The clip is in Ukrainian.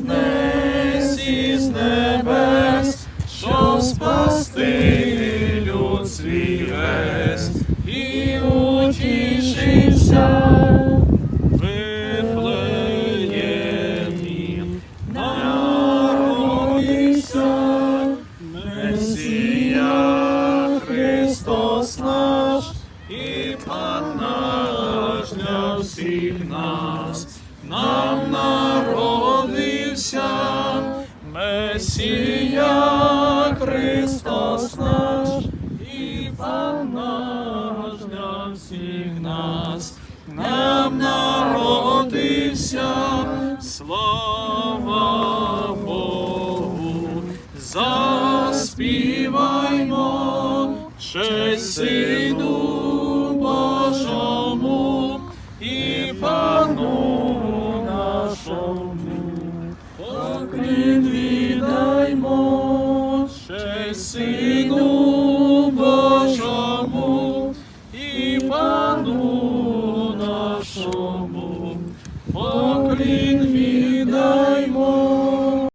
десь із небес, щоб спасти люд свій весь, і утішився. Вифлеємі народився Христос наш і Пан наш для всіх нас, нам народився Месія Христос наш і Пан наш для всіх нас, нам народився, слава Богу, заспіваймо честь Сину Божому і Пану нашому. Честь Сину Божому і Пану нашому. Поклін